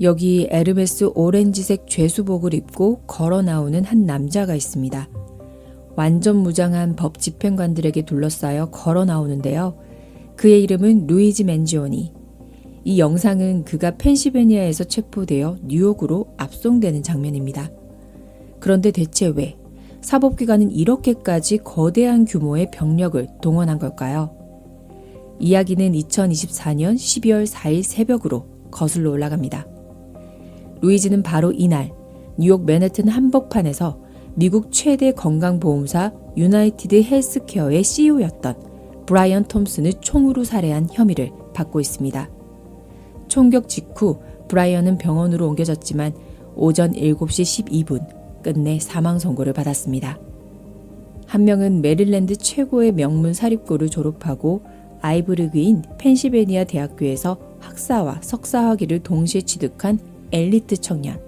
여기 에르메스 오렌지색 죄수복을 입고 걸어 나오는 한 남자가 있습니다. 완전 무장한 법 집행관들에게 둘러싸여 걸어 나오는데요. 그의 이름은 루이지 맨지오니. 이 영상은 그가 펜시베니아에서 체포되어 뉴욕으로 압송되는 장면입니다. 그런데 대체 왜 사법기관은 이렇게까지 거대한 규모의 병력을 동원한 걸까요? 이야기는 2024년 12월 4일 새벽으로 거슬러 올라갑니다. 루이즈는 바로 이날 뉴욕 맨해튼 한복판에서 미국 최대 건강보험사 유나이티드 헬스케어의 CEO였던 브라이언 톰슨을 총으로 살해한 혐의를 받고 있습니다. 총격 직후 브라이언은 병원으로 옮겨졌지만 오전 7시 12분 끝내 사망 선고를 받았습니다. 한 명은 메릴랜드 최고의 명문 사립고를 졸업하고 아이브르그인 펜시베니아 대학교에서 학사와 석사 학위를 동시에 취득한 엘리트 청년.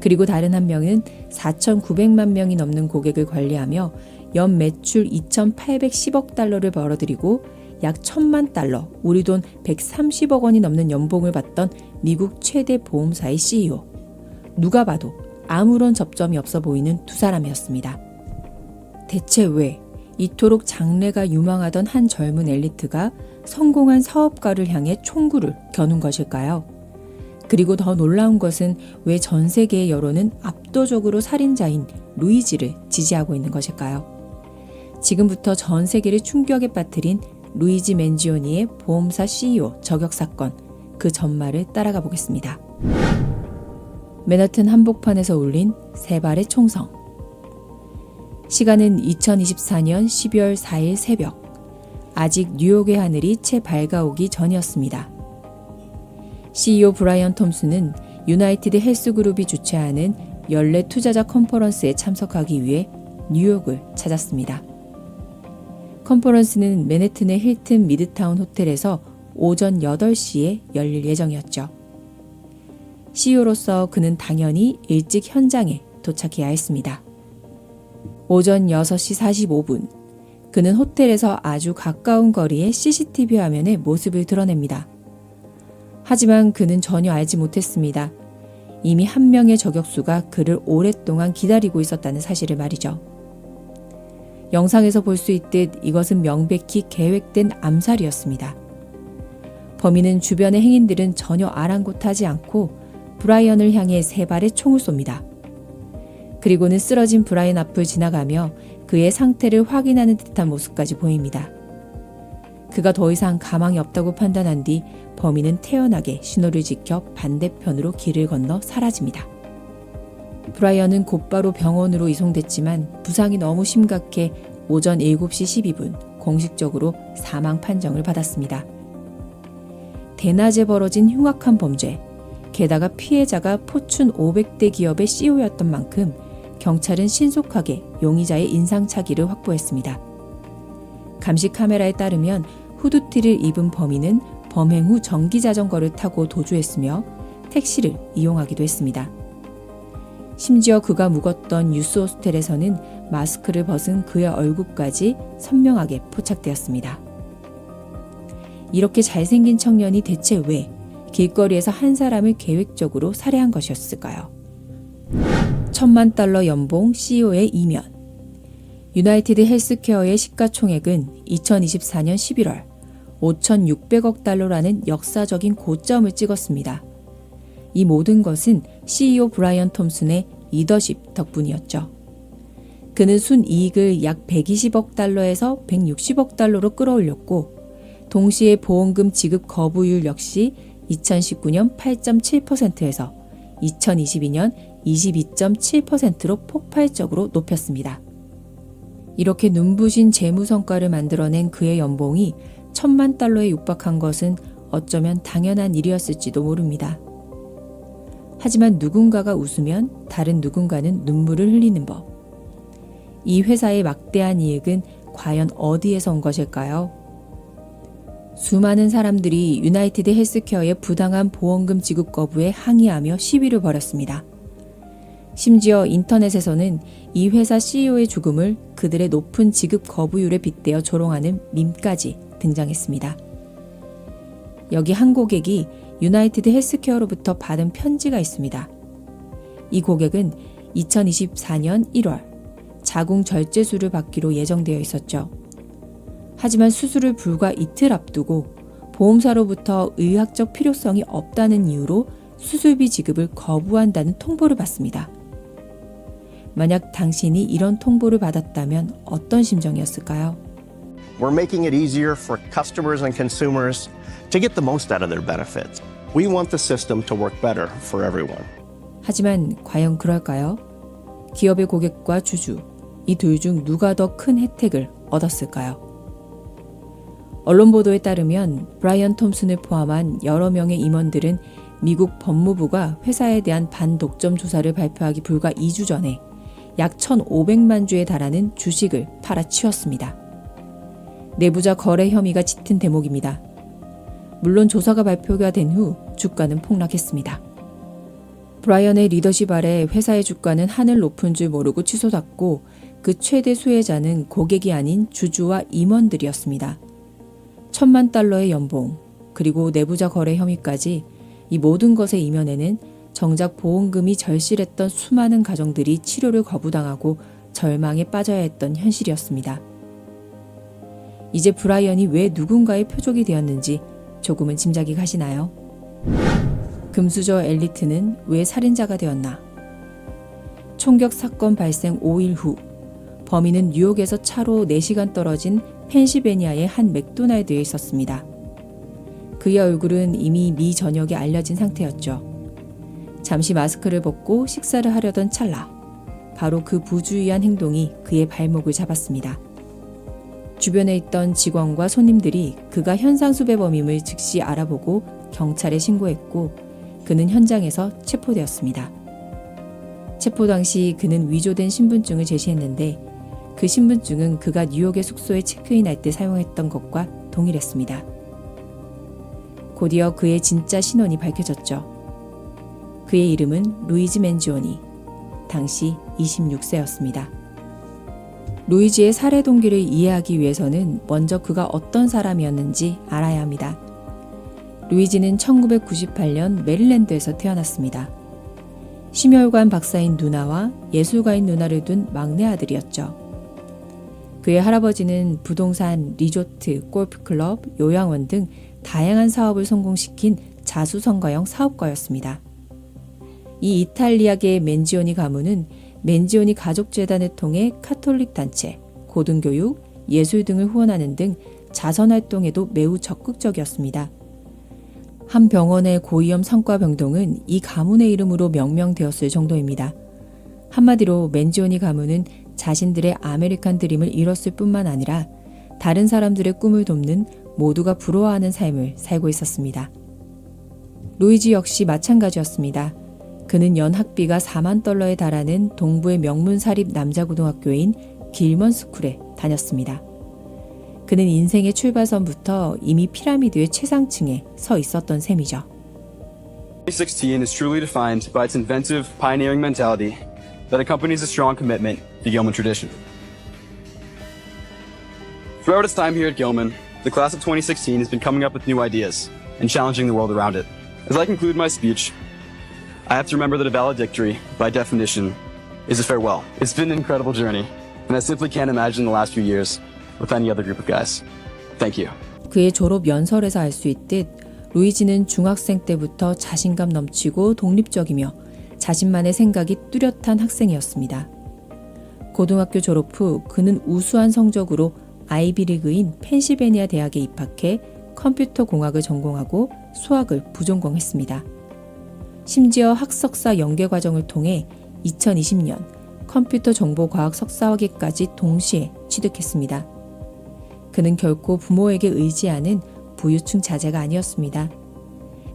그리고 다른 한 명은 4,900만 명이 넘는 고객을 관리하며 연 매출 2,810억 달러를 벌어들이고 약 1,000만 달러, 우리 돈 130억 원이 넘는 연봉을 받던 미국 최대 보험사의 CEO. 누가 봐도 아무런 접점이 없어 보이는 두 사람이었습니다. 대체 왜 이토록 장래가 유망하던 한 젊은 엘리트가 성공한 사업가를 향해 총구를 겨눈 것일까요? 그리고 더 놀라운 것은 왜 전 세계의 여론은 압도적으로 살인자인 루이지를 지지하고 있는 것일까요? 지금부터 전 세계를 충격에 빠뜨린 루이지 맨지오니의 보험사 CEO 저격 사건 그 전말을 따라가 보겠습니다. 맨하튼 한복판에서 울린 세 발의 총성. 시간은 2024년 12월 4일 새벽. 아직 뉴욕의 하늘이 채 밝아오기 전이었습니다. CEO 브라이언 톰슨은 유나이티드 헬스그룹이 주최하는 연례 투자자 컨퍼런스에 참석하기 위해 뉴욕을 찾았습니다. 컨퍼런스는 맨해튼의 힐튼 미드타운 호텔에서 오전 8시에 열릴 예정이었죠. CEO로서 그는 당연히 일찍 현장에 도착해야 했습니다. 오전 6시 45분, 그는 호텔에서 아주 가까운 거리의 CCTV 화면에 모습을 드러냅니다. 하지만 그는 전혀 알지 못했습니다. 이미 한 명의 저격수가 그를 오랫동안 기다리고 있었다는 사실을 말이죠. 영상에서 볼 수 있듯 이것은 명백히 계획된 암살이었습니다. 범인은 주변의 행인들은 전혀 아랑곳하지 않고 브라이언을 향해 세 발의 총을 쏩니다. 그리고는 쓰러진 브라이언 앞을 지나가며 그의 상태를 확인하는 듯한 모습까지 보입니다. 그가 더 이상 가망이 없다고 판단한 뒤 범인은 태연하게 신호를 지켜 반대편으로 길을 건너 사라집니다. 브라이언은 곧바로 병원으로 이송됐지만 부상이 너무 심각해 오전 7시 12분 공식적으로 사망 판정을 받았습니다. 대낮에 벌어진 흉악한 범죄, 게다가 피해자가 포춘 500대 기업의 CEO였던 만큼 경찰은 신속하게 용의자의 인상착의를 확보했습니다. 감시 카메라에 따르면 후드티를 입은 범인은 범행 후 전기 자전거를 타고 도주했으며 택시를 이용하기도 했습니다. 심지어 그가 묵었던 유스 호스텔에서는 마스크를 벗은 그의 얼굴까지 선명하게 포착되었습니다. 이렇게 잘생긴 청년이 대체 왜 길거리에서 한 사람을 계획적으로 살해한 것이었을까요? 천만 달러 연봉 CEO의 이면. 유나이티드 헬스케어의 시가총액은 2024년 11월 5,600억 달러라는 역사적인 고점을 찍었습니다. 이 모든 것은 CEO 브라이언 톰슨의 리더십 덕분이었죠. 그는 순이익을 약 120억 달러에서 160억 달러로 끌어올렸고, 동시에 보험금 지급 거부율 역시 2019년 8.7%에서 2022년 22.7%로 폭발적으로 높였습니다. 이렇게 눈부신 재무 성과를 만들어낸 그의 연봉이 천만 달러에 육박한 것은 어쩌면 당연한 일이었을지도 모릅니다. 하지만 누군가가 웃으면 다른 누군가는 눈물을 흘리는 법. 이 회사의 막대한 이익은 과연 어디에서 온 것일까요? 수많은 사람들이 유나이티드 헬스케어의 부당한 보험금 지급 거부에 항의하며 시위를 벌였습니다. 심지어 인터넷에서는 이 회사 CEO의 죽음을 그들의 높은 지급 거부율에 빗대어 조롱하는 밈까지 등장했습니다. 여기 한 고객이 유나이티드 헬스케어로부터 받은 편지가 있습니다. 이 고객은 2024년 1월 자궁 절제술을 받기로 예정되어 있었죠. 하지만 수술을 불과 이틀 앞두고 보험사로부터 의학적 필요성이 없다는 이유로 수술비 지급을 거부한다는 통보를 받습니다. 만약 당신이 이런 통보를 받았다면 어떤 심정이었을까요? We're making it easier for customers and consumers to get the most out of their benefits. We want the system to work better for everyone. 하지만 과연 그럴까요? 기업의 고객과 주주, 이 둘 중 누가 더 큰 혜택을 얻었을까요? 언론 보도에 따르면 브라이언 톰슨을 포함한 여러 명의 임원들은 미국 법무부가 회사에 대한 반독점 조사를 발표하기 불과 2주 전에 약 1,500만 주에 달하는 주식을 팔아치웠습니다. 내부자 거래 혐의가 짙은 대목입니다. 물론 조사가 발표가 된 후 주가는 폭락했습니다. 브라이언의 리더십 아래 회사의 주가는 하늘 높은 줄 모르고 치솟았고 그 최대 수혜자는 고객이 아닌 주주와 임원들이었습니다. 천만 달러의 연봉, 그리고 내부자 거래 혐의까지 이 모든 것의 이면에는 정작 보험금이 절실했던 수많은 가정들이 치료를 거부당하고 절망에 빠져야 했던 현실이었습니다. 이제 브라이언이 왜 누군가의 표적이 되었는지 조금은 짐작이 가시나요? 금수저 엘리트는 왜 살인자가 되었나? 총격 사건 발생 5일 후 범인은 뉴욕에서 차로 4시간 떨어진 펜시베니아의 한 맥도날드에 있었습니다. 그의 얼굴은 이미 미 전역에 알려진 상태였죠. 잠시 마스크를 벗고 식사를 하려던 찰나 바로 그 부주의한 행동이 그의 발목을 잡았습니다. 주변에 있던 직원과 손님들이 그가 현상 수배범임을 즉시 알아보고 경찰에 신고했고 그는 현장에서 체포되었습니다. 체포 당시 그는 위조된 신분증을 제시했는데 그 신분증은 그가 뉴욕의 숙소에 체크인할 때 사용했던 것과 동일했습니다. 곧이어 그의 진짜 신원이 밝혀졌죠. 그의 이름은 루이즈 맨지오니. 당시 26세였습니다. 루이즈의 살해 동기를 이해하기 위해서는 먼저 그가 어떤 사람이었는지 알아야 합니다. 루이지는 1998년 메릴랜드에서 태어났습니다. 심혈관 박사인 누나와 예술가인 누나를 둔 막내 아들이었죠. 그의 할아버지는 부동산, 리조트, 골프클럽, 요양원 등 다양한 사업을 성공시킨 자수성가형 사업가였습니다. 이 이탈리아계의 맨지오니 가문은 맨지오니 가족재단을 통해 카톨릭 단체, 고등교육, 예술 등을 후원하는 등 자선 활동에도 매우 적극적이었습니다. 한 병원의 고위험 성과 병동은 이 가문의 이름으로 명명되었을 정도입니다. 한마디로 맨지오니 가문은 자신들의 아메리칸 드림을 이뤘을 뿐만 아니라 다른 사람들의 꿈을 돕는 모두가 부러워하는 삶을 살고 있었습니다. 루이지 역시 마찬가지였습니다. 그는 연 학비가 4만 달러에 달하는 동부의 명문 사립 남자 고등학교인 길먼 스쿨에 다녔습니다. 그는 인생의 출발선부터 이미 피라미드의 최상층에 서 있었던 셈이죠. 2016 is truly defined by its inventive, pioneering mentality that accompanies a strong commitment to Gilman tradition. Throughout its time here at Gilman, the class of 2016 has been coming up with new ideas and challenging the world around it. As I conclude my speech, I have to remember that a valedictory, by definition, is a farewell. It's been an incredible journey, and I simply can't imagine the last few years with any other group of guys. Thank you. 그의 졸업 연설에서 알 수 있듯 루이지는 중학생 때부터 자신감 넘치고 독립적이며 자신만의 생각이 뚜렷한 학생이었습니다. 고등학교 졸업 후 그는 우수한 성적으로 아이비리그인 펜실베니아 대학에 입학해 컴퓨터 공학을 전공하고 수학을 부전공했습니다. 심지어 학석사 연계 과정을 통해 2020년 컴퓨터 정보과학 석사학위까지 동시에 취득했습니다. 그는 결코 부모에게 의지하는 부유층 자제가 아니었습니다.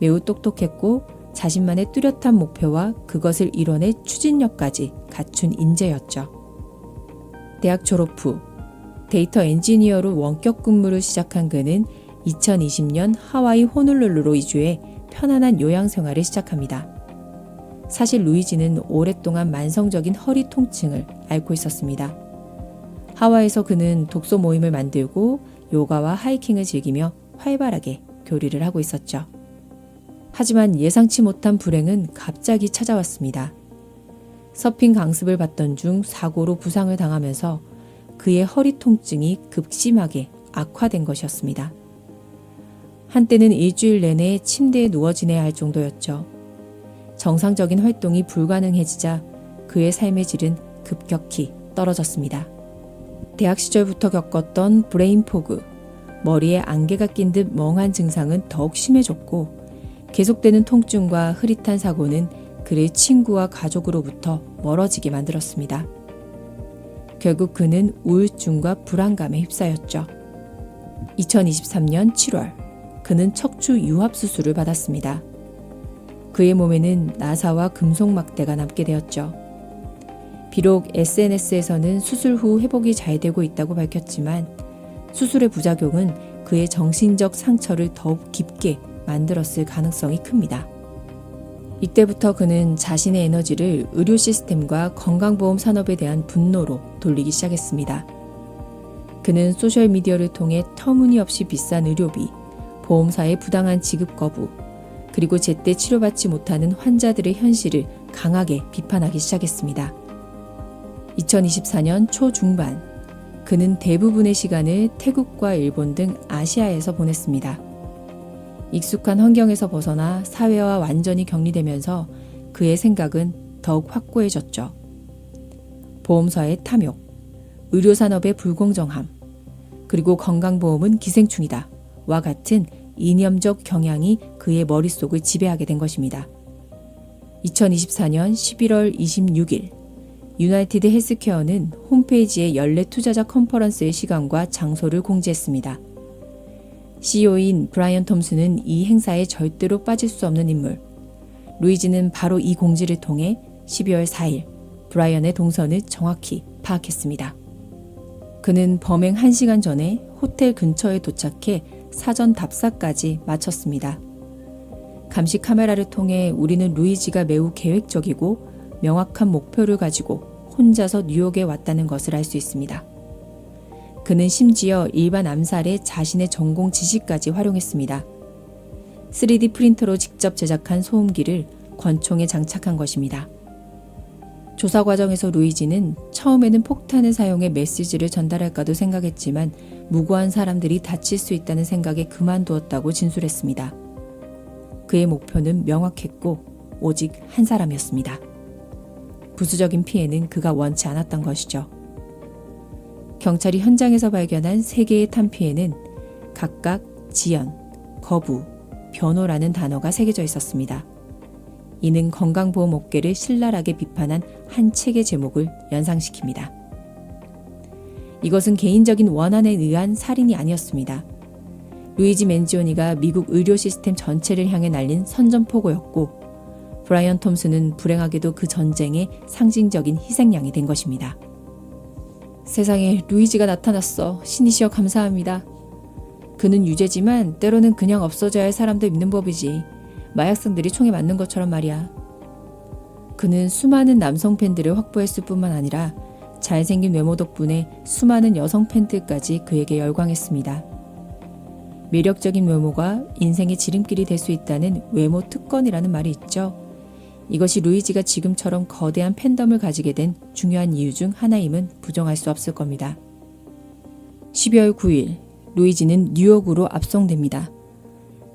매우 똑똑했고 자신만의 뚜렷한 목표와 그것을 이뤄낼 추진력까지 갖춘 인재였죠. 대학 졸업 후 데이터 엔지니어로 원격 근무를 시작한 그는 2020년 하와이 호놀룰루로 이주해 편안한 요양 생활을 시작합니다. 사실 루이지는 오랫동안 만성적인 허리 통증을 앓고 있었습니다. 하와이에서 그는 독서 모임을 만들고 요가와 하이킹을 즐기며 활발하게 교류를 하고 있었죠. 하지만 예상치 못한 불행은 갑자기 찾아왔습니다. 서핑 강습을 받던 중 사고로 부상을 당하면서 그의 허리 통증이 극심하게 악화된 것이었습니다. 한때는 일주일 내내 침대에 누워 지내야 할 정도였죠. 정상적인 활동이 불가능해지자 그의 삶의 질은 급격히 떨어졌습니다. 대학 시절부터 겪었던 브레인 포그, 머리에 안개가 낀 듯 멍한 증상은 더욱 심해졌고 계속되는 통증과 흐릿한 사고는 그를 친구와 가족으로부터 멀어지게 만들었습니다. 결국 그는 우울증과 불안감에 휩싸였죠. 2023년 7월, 그는 척추 유합 수술을 받았습니다. 그의 몸에는 나사와 금속 막대가 남게 되었죠. 비록 SNS에서는 수술 후 회복이 잘 되고 있다고 밝혔지만 수술의 부작용은 그의 정신적 상처를 더욱 깊게 만들었을 가능성이 큽니다. 이때부터 그는 자신의 에너지를 의료 시스템과 건강보험 산업에 대한 분노로 돌리기 시작했습니다. 그는 소셜미디어를 통해 터무니없이 비싼 의료비, 보험사의 부당한 지급 거부, 그리고 제때 치료받지 못하는 환자들의 현실을 강하게 비판하기 시작했습니다. 2024년 초중반, 그는 대부분의 시간을 태국과 일본 등 아시아에서 보냈습니다. 익숙한 환경에서 벗어나 사회와 완전히 격리되면서 그의 생각은 더욱 확고해졌죠. 보험사의 탐욕, 의료산업의 불공정함, 그리고 건강보험은 기생충이다. 와 같은 이념적 경향이 그의 머릿속을 지배하게 된 것입니다. 2024년 11월 26일, 유나이티드 헬스케어는 홈페이지에 연례 투자자 컨퍼런스의 시간과 장소를 공지했습니다. CEO인 브라이언 톰슨은 이 행사에 절대로 빠질 수 없는 인물. 루이즈는 바로 이 공지를 통해 12월 4일 브라이언의 동선을 정확히 파악했습니다. 그는 범행 1시간 전에 호텔 근처에 도착해 사전 답사까지 마쳤습니다. 감시 카메라를 통해 우리는 루이지가 매우 계획적이고 명확한 목표를 가지고 혼자서 뉴욕에 왔다는 것을 알 수 있습니다. 그는 심지어 일반 암살에 자신의 전공 지식까지 활용했습니다. 3D 프린터로 직접 제작한 소음기를 권총에 장착한 것입니다. 조사 과정에서 루이지는 처음에는 폭탄을 사용해 메시지를 전달할까도 생각했지만 무고한 사람들이 다칠 수 있다는 생각에 그만두었다고 진술했습니다. 그의 목표는 명확했고 오직 한 사람이었습니다. 부수적인 피해는 그가 원치 않았던 것이죠. 경찰이 현장에서 발견한 세 개의 탄피에는 각각 지연, 거부, 변호라는 단어가 새겨져 있었습니다. 이는 건강보험 업계를 신랄하게 비판한 한 책의 제목을 연상시킵니다. 이것은 개인적인 원한에 의한 살인이 아니었습니다. 루이지 맨지오니가 미국 의료 시스템 전체를 향해 날린 선전포고였고 브라이언 톰슨은 불행하게도 그 전쟁의 상징적인 희생양이 된 것입니다. 세상에 루이지가 나타났어. 신이시여 감사합니다. 그는 유죄지만 때로는 그냥 없어져야 할 사람도 있는 법이지. 마약상들이 총에 맞는 것처럼 말이야. 그는 수많은 남성 팬들을 확보했을 뿐만 아니라 잘생긴 외모 덕분에 수많은 여성 팬들까지 그에게 열광했습니다. 매력적인 외모가 인생의 지름길이 될 수 있다는 외모 특권이라는 말이 있죠. 이것이 루이지가 지금처럼 거대한 팬덤을 가지게 된 중요한 이유 중 하나임은 부정할 수 없을 겁니다. 12월 9일, 루이지는 뉴욕으로 압송됩니다.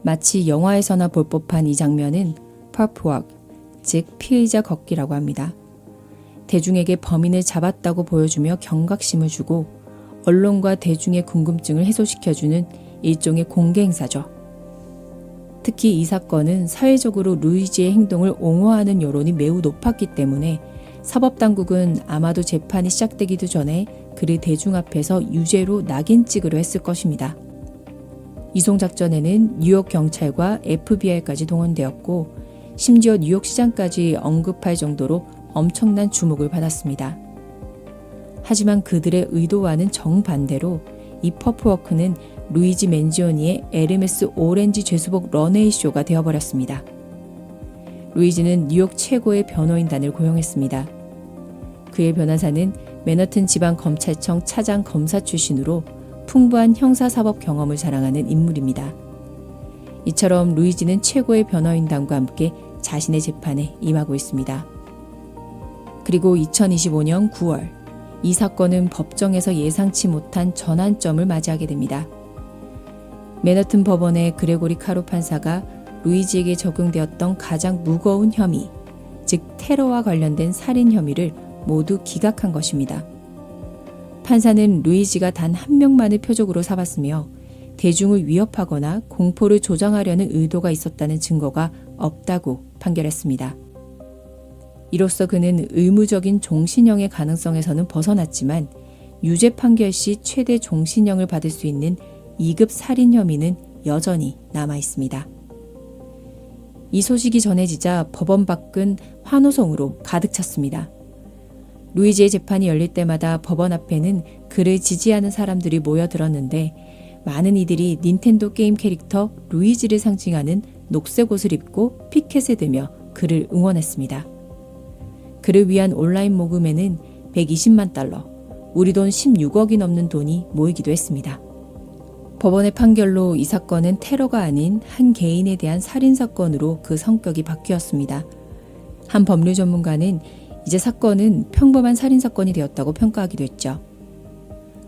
마치 영화에서나 볼 법한 이 장면은 퍼프웍, 즉 피의자 걷기라고 합니다. 대중에게 범인을 잡았다고 보여주며 경각심을 주고 언론과 대중의 궁금증을 해소시켜주는 일종의 공개 행사죠. 특히 이 사건은 사회적으로 루이지의 행동을 옹호하는 여론이 매우 높았기 때문에 사법당국은 아마도 재판이 시작되기도 전에 그를 대중 앞에서 유죄로 낙인 찍으려 했을 것입니다. 이송 작전에는 뉴욕 경찰과 FBI까지 동원되었고 심지어 뉴욕 시장까지 언급할 정도로 엄청난 주목을 받았습니다. 하지만 그들의 의도와는 정반대로 이 퍼프워크는 루이지 맨지오니의 에르메스 오렌지 죄수복 런웨이 쇼가 되어버렸습니다. 루이지는 뉴욕 최고의 변호인단을 고용했습니다. 그의 변호사는 맨하튼 지방 검찰청 차장 검사 출신으로 풍부한 형사사법 경험을 자랑하는 인물입니다. 이처럼 루이지는 최고의 변호인단과 함께 자신의 재판에 임하고 있습니다. 그리고 2025년 9월 이 사건은 법정에서 예상치 못한 전환점을 맞이하게 됩니다. 맨하튼 법원의 그레고리 카로 판사가 루이지에게 적용되었던 가장 무거운 혐의, 즉 테러와 관련된 살인 혐의를 모두 기각한 것입니다. 판사는 루이지가 단 한 명만을 표적으로 삼았으며 대중을 위협하거나 공포를 조장하려는 의도가 있었다는 증거가 없다고 판결했습니다. 이로써 그는 의무적인 종신형의 가능성에서는 벗어났지만 유죄 판결 시 최대 종신형을 받을 수 있는 2급 살인 혐의는 여전히 남아 있습니다. 이 소식이 전해지자 법원 밖은 환호성으로 가득 찼습니다. 루이지의 재판이 열릴 때마다 법원 앞에는 그를 지지하는 사람들이 모여들었는데 많은 이들이 닌텐도 게임 캐릭터 루이지를 상징하는 녹색 옷을 입고 피켓에 들며 그를 응원했습니다. 그를 위한 온라인 모금에는 120만 달러, 우리 돈 16억이 넘는 돈이 모이기도 했습니다. 법원의 판결로 이 사건은 테러가 아닌 한 개인에 대한 살인 사건으로 그 성격이 바뀌었습니다. 한 법률 전문가는 이제 사건은 평범한 살인 사건이 되었다고 평가하기도 했죠.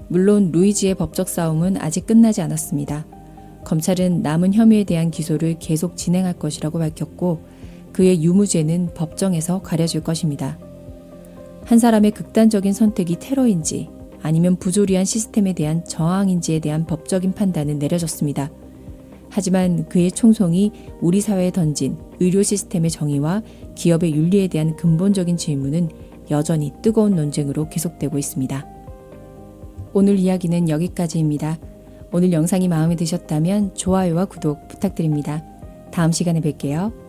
물론 루이지의 법적 싸움은 아직 끝나지 않았습니다. 검찰은 남은 혐의에 대한 기소를 계속 진행할 것이라고 밝혔고 그의 유무죄는 법정에서 가려질 것입니다. 한 사람의 극단적인 선택이 테러인지 아니면 부조리한 시스템에 대한 저항인지에 대한 법적인 판단은 내려졌습니다. 하지만 그의 총성이 우리 사회에 던진 의료 시스템의 정의와 기업의 윤리에 대한 근본적인 질문은 여전히 뜨거운 논쟁으로 계속되고 있습니다. 오늘 이야기는 여기까지입니다. 오늘 영상이 마음에 드셨다면 좋아요와 구독 부탁드립니다. 다음 시간에 뵐게요.